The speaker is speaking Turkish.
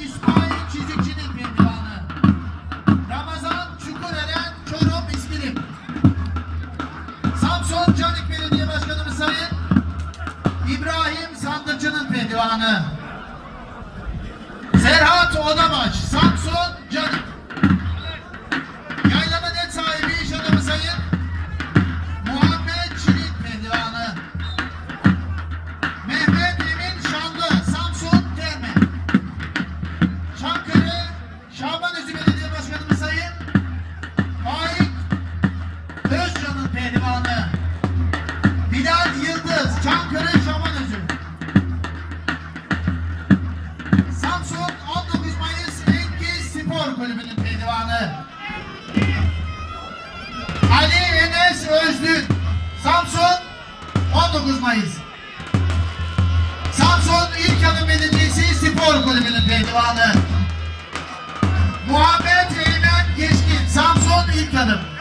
İsmail Çizikçi'nin mihmanı. Ramazan Çukureren Çorum İzmir'im. Samsun Canik Belediye Başkanımız İbrahim Sandıkçı'nın pehlivanı. Serhat Odamaç, Sandıkçı. 19 Mayıs Enki Spor Kulübü'nün pehlivanı. Ali Enes Özlük, Samsun 19 Mayıs. Samsun İlk Adım Belediyesi Spor Kulübü'nün pehlivanı. Muhammed Eymen Geçkin, Samsun İlk Adım.